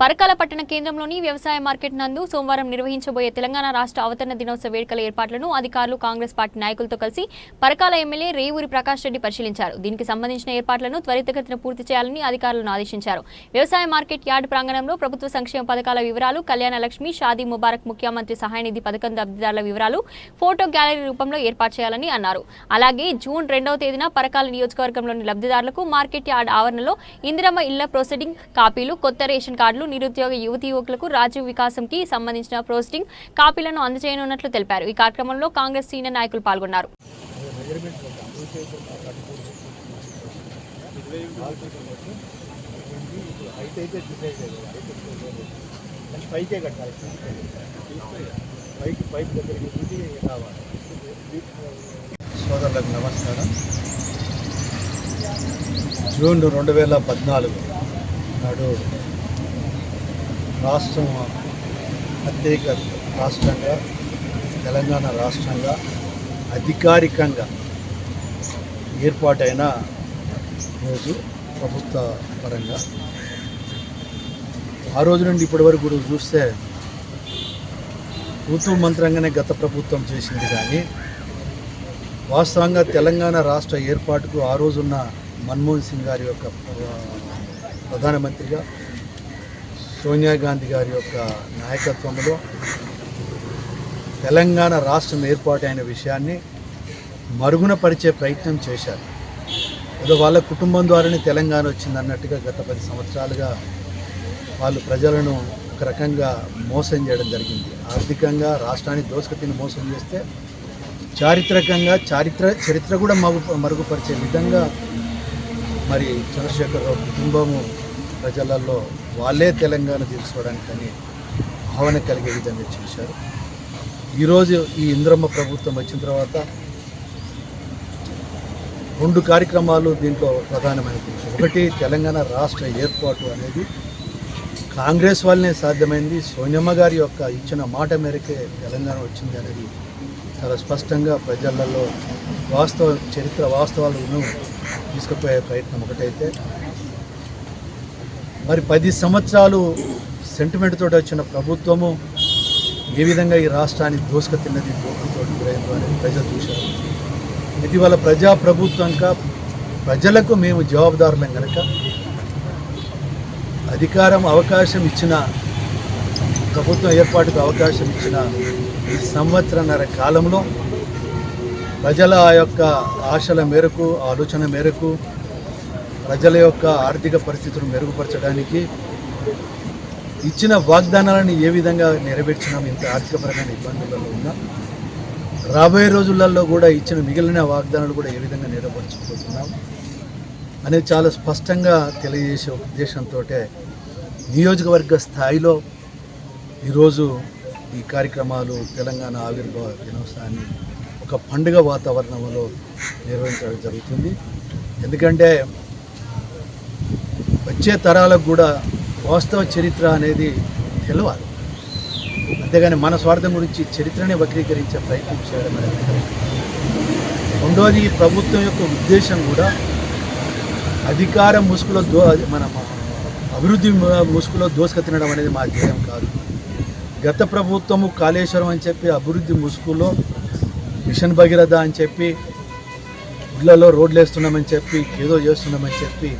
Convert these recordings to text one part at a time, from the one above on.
పరకాల పట్టణ కేంద్రంలోని వ్యవసాయ మార్కెట్ నందు సోమవారం నిర్వహించబోయే తెలంగాణ రాష్ట్ర అవతరణ దినోత్సవ వేడుకల ఏర్పాట్లను అధికారులు కాంగ్రెస్ పార్టీ నాయకులతో కలిసి పరకాల ఎమ్మెల్యే రేవూరి ప్రకాష్ రెడ్డి పరిశీలించారు. దీనికి సంబంధించిన ఏర్పాట్లను త్వరితగతిన పూర్తి చేయాలని అధికారులను ఆదేశించారు. వ్యవసాయ మార్కెట్ యార్డ్ ప్రాంగణంలో ప్రభుత్వ సంక్షేమ పథకాల వివరాలు కళ్యాణ లక్ష్మి షాదీ ముబారక్ ముఖ్యమంత్రి సహాయ నిధి పథకం లబ్ధిదారుల వివరాలు ఫోటో గ్యాలరీ రూపంలో ఏర్పాటు చేయాలని అన్నారు. అలాగే జూన్ రెండవ తేదీన పరకాల నియోజకవర్గంలోని లబ్ధిదారులకు మార్కెట్ యార్డ్ ఆవరణలో ఇందిరమ్మ ఇళ్ళ ప్రొసీడింగ్ కాపీలు కొత్త రేషన్ కార్డులు నిరుద్యోగ యువతి యువకులకు రాజీవ్ వికాసంకి సంబంధించిన ప్రొసీడింగ్ కాపీలను అందజేయనున్నట్లు తెలిపారు. ఈ కార్యక్రమంలో కాంగ్రెస్ సీనియర్ నాయకులు పాల్గొన్నారు. పైకే కట్టాలి పైకి పైప్ దగ్గరికి రావాలి సోదరులకు నమస్కారం. జూన్ రెండు వేల పద్నాలుగు నాడు రాష్ట్రం ప్రత్యేక రాష్ట్రంగా తెలంగాణ రాష్ట్రంగా అధికారికంగా ఏర్పాటైన రోజు ప్రభుత్వ పరంగా. ఆ రోజు నుండి ఇప్పటి వరకు కూడా చూస్తే ప్రభుత్వ మంత్రంగానే గత ప్రభుత్వం చేసింది కానీ వాస్తవంగా తెలంగాణ రాష్ట్ర ఏర్పాటుకు ఆ రోజున్న మన్మోహన్ సింగ్ గారి యొక్క ప్రధానమంత్రిగా సోనియా గాంధీ గారి యొక్క నాయకత్వంలో తెలంగాణ రాష్ట్రం ఏర్పాటైన విషయాన్ని మరుగున పరిచే ప్రయత్నం చేశారు. ఏదో వాళ్ళ కుటుంబం ద్వారానే తెలంగాణ వచ్చింది అన్నట్టుగా గత పది సంవత్సరాలుగా వాళ్ళు ప్రజలను ఒక రకంగా మోసం చేయడం జరిగింది. ఆర్థికంగా రాష్ట్రాన్ని దోసుకతిని మోసం చేస్తే చారిత్రకంగా చారిత్ర చరిత్ర కూడా మరుగు మరుగుపరిచే విధంగా మరి చంద్రశేఖరరావు కుటుంబము ప్రజలలో వాళ్ళే తెలంగాణ తీసుకోవడానికని భావన కలిగే విధంగా చేశారు. ఈరోజు ఈ ఇంద్రమ్మ ప్రభుత్వం వచ్చిన తర్వాత రెండు కార్యక్రమాలు దీంట్లో ప్రధానమైనది ఒకటి తెలంగాణ రాష్ట్ర ఏర్పాటు అనేది కాంగ్రెస్ వల్లనే సాధ్యమైంది. సోనియమ్మ గారి యొక్క ఇచ్చిన మాట మేరకే తెలంగాణ వచ్చింది అనేది చాలా స్పష్టంగా ప్రజలలో వాస్తవ చరిత్ర వాస్తవాలను తీసుకుపోయే ప్రయత్నం ఒకటైతే. మరి పది సంవత్సరాలు సెంటిమెంట్ తోటి వచ్చిన ప్రభుత్వము ఏ విధంగా ఈ రాష్ట్రాన్ని దోసుక తిన్నది ప్రజలు చూశారు. ఇటీవల ప్రజాప్రభుత్వంగా ప్రజలకు మేము జవాబుదారులం కనుక అధికారం అవకాశం ఇచ్చిన ప్రభుత్వం ఏర్పాటుకు అవకాశం ఇచ్చిన ఈ సంవత్సరన్నర కాలంలో ప్రజల ఆ యొక్క ఆశల మేరకు ఆలోచన మేరకు ప్రజల యొక్క ఆర్థిక పరిస్థితులను మెరుగుపరచడానికి ఇచ్చిన వాగ్దానాలను ఏ విధంగా నెరవేర్చినాం ఇంత ఆర్థికపరమైన ఇబ్బందులలో ఉన్నా రాబోయే రోజులలో కూడా ఇచ్చిన మిగిలిన వాగ్దానాలు కూడా ఏ విధంగా నెరవేర్చబోతున్నాం అనేది చాలా స్పష్టంగా తెలియజేసే ఉద్దేశంతో నియోజకవర్గ స్థాయిలో ఈరోజు ఈ కార్యక్రమాలు తెలంగాణ ఆవిర్భావ దినోత్సవాన్ని ఒక పండుగ వాతావరణంలో నిర్వహించడం జరుగుతుంది. ఎందుకంటే వచ్చే తరాలకు కూడా వాస్తవ చరిత్ర అనేది తెలవాలి. అంతేగాని మన స్వార్థం గురించి చరిత్రనే వక్రీకరించే ప్రయత్నం చేయడం అనేది రెండోది ఈ ప్రభుత్వం యొక్క ఉద్దేశం కూడా అధికార ముసుగులో దో మన అభివృద్ధి ముసుగులో దోసుక తినడం అనేది మా ధ్యేయం కాదు. గత ప్రభుత్వము కాళేశ్వరం అని చెప్పి అభివృద్ధి ముసుగులో మిషన్ భగీరథ అని చెప్పి ఇళ్ళలో రోడ్లు వేస్తున్నామని చెప్పి ఏదో చేస్తున్నామని చెప్పి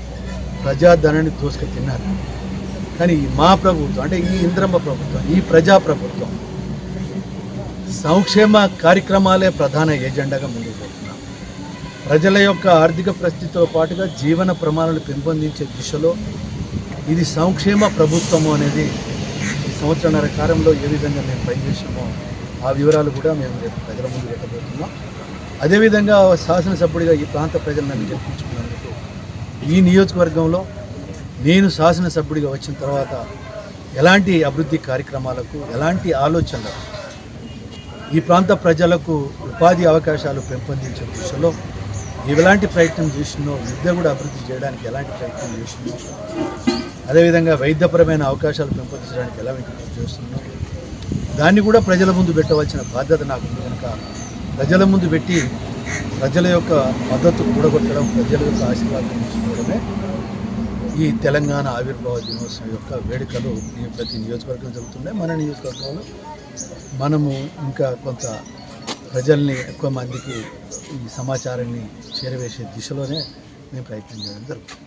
ప్రజాధనాన్ని దోసుక తిన్నారు. కానీ మా ప్రభుత్వం అంటే ఈ ఇంద్రమ్మ ప్రభుత్వం ఈ ప్రజా ప్రభుత్వం సంక్షేమ కార్యక్రమాలే ప్రధాన ఏజెండాగా ముందుకు పోతున్నాం ప్రజల యొక్క ఆర్థిక పరిస్థితితో పాటుగా జీవన ప్రమాణాలు పెంపొందించే దిశలో ఇది సంక్షేమ ప్రభుత్వము అనేది ఈ సంవత్సరాల కాలంలో ఏ విధంగా మేము పనిచేసామో ఆ వివరాలు కూడా మేము రేపు ప్రజల ముందు పెట్టబోతున్నాం. అదేవిధంగా శాసనసభ్యుడిగా ఈ ప్రాంత ప్రజలను నన్ను గెలిపించుకున్నందుకు ఈ నియోజకవర్గంలో నేను శాసనసభ్యుడిగా వచ్చిన తర్వాత ఎలాంటి అభివృద్ధి కార్యక్రమాలకు ఎలాంటి ఆలోచనలు ఈ ప్రాంత ప్రజలకు ఉపాధి అవకాశాలు పెంపొందించే దృష్టిలో ఎలాంటి ప్రయత్నం చేసినో విద్య కూడా అభివృద్ధి చేయడానికి ఎలాంటి ప్రయత్నం చేసినో అదేవిధంగా వైద్యపరమైన అవకాశాలు పెంపొందించడానికి ఎలా చేస్తున్నాం దాన్ని కూడా ప్రజల ముందు పెట్టవలసిన బాధ్యత నాకు ఉంది కనుక ప్రజల ముందు పెట్టి ప్రజల యొక్క మద్దతు కూడగొట్టడం ప్రజల యొక్క ఆశీర్వాదం తీసుకోవడమే ఈ తెలంగాణ ఆవిర్భావ దినోత్సవం యొక్క వేడుకలు ప్రతి నియోజకవర్గం జరుగుతున్నాయి. మన నియోజకవర్గంలో మనము ఇంకా కొంత ప్రజల్ని ఎక్కువ మందికి ఈ సమాచారాన్ని చేరవేసే దిశలోనే మేము ప్రయత్నం చేయడం జరుగుతుంది.